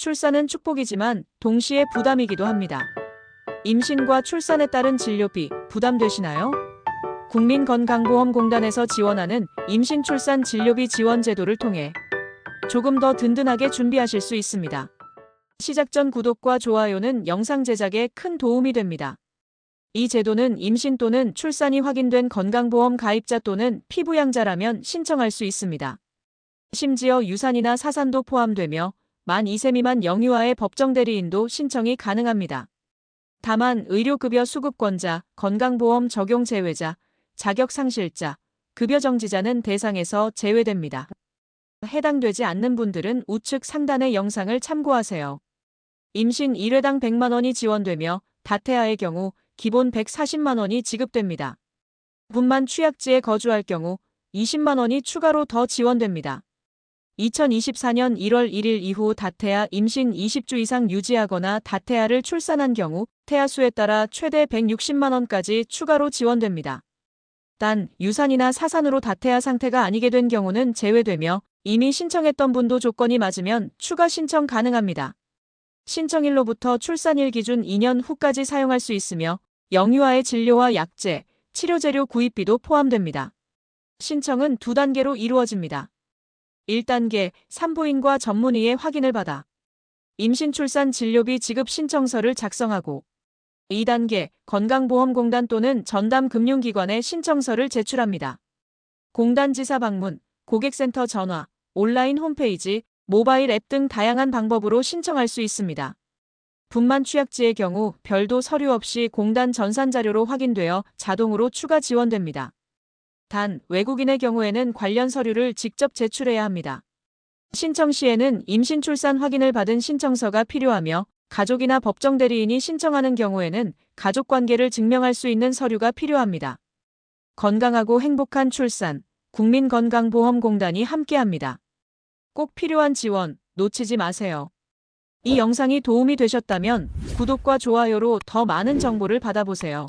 출산은 축복이지만 동시에 부담이기도 합니다. 임신과 출산에 따른 진료비 부담되시나요? 국민건강보험공단에서 지원하는 임신 출산 진료비 지원 제도를 통해 조금 더 든든하게 준비하실 수 있습니다. 시작 전 구독과 좋아요는 영상 제작에 큰 도움이 됩니다. 이 제도는 임신 또는 출산이 확인된 건강보험 가입자 또는 피부양자라면 신청할 수 있습니다. 심지어 유산이나 사산도 포함되며 만 2세 미만 영유아의 법정 대리인도 신청이 가능합니다. 다만 의료급여 수급권자, 건강보험 적용 제외자, 자격상실자, 급여 정지자는 대상에서 제외됩니다. 해당되지 않는 분들은 우측 상단의 영상을 참고하세요. 임신 1회당 100만 원이 지원되며 다태아의 경우 기본 140만 원이 지급됩니다. 분만 취약지에 거주할 경우 20만 원이 추가로 더 지원됩니다. 2024년 1월 1일 이후 다태아 임신 20주 이상 유지하거나 다태아를 출산한 경우 태아 수에 따라 최대 160만 원까지 추가로 지원됩니다. 단 유산이나 사산으로 다태아 상태가 아니게 된 경우는 제외되며 이미 신청했던 분도 조건이 맞으면 추가 신청 가능합니다. 신청일로부터 출산일 기준 2년 후까지 사용할 수 있으며 영유아의 진료와 약제, 치료재료 구입비도 포함됩니다. 신청은 두 단계로 이루어집니다. 1단계 산부인과 전문의의 확인을 받아 임신 출산 진료비 지급 신청서를 작성하고 2단계 건강보험공단 또는 전담 금융기관에 신청서를 제출합니다. 공단 지사 방문, 고객센터 전화, 온라인 홈페이지, 모바일 앱 등 다양한 방법으로 신청할 수 있습니다. 분만 취약지의 경우 별도 서류 없이 공단 전산 자료로 확인되어 자동으로 추가 지원됩니다. 단 외국인의 경우에는 관련 서류를 직접 제출해야 합니다. 신청 시에는 임신 출산 확인을 받은 신청서가 필요하며 가족이나 법정 대리인이 신청하는 경우에는 가족 관계를 증명할 수 있는 서류가 필요합니다. 건강하고 행복한 출산, 국민건강보험공단이 함께합니다. 꼭 필요한 지원 놓치지 마세요. 이 영상이 도움이 되셨다면 구독과 좋아요로 더 많은 정보를 받아보세요.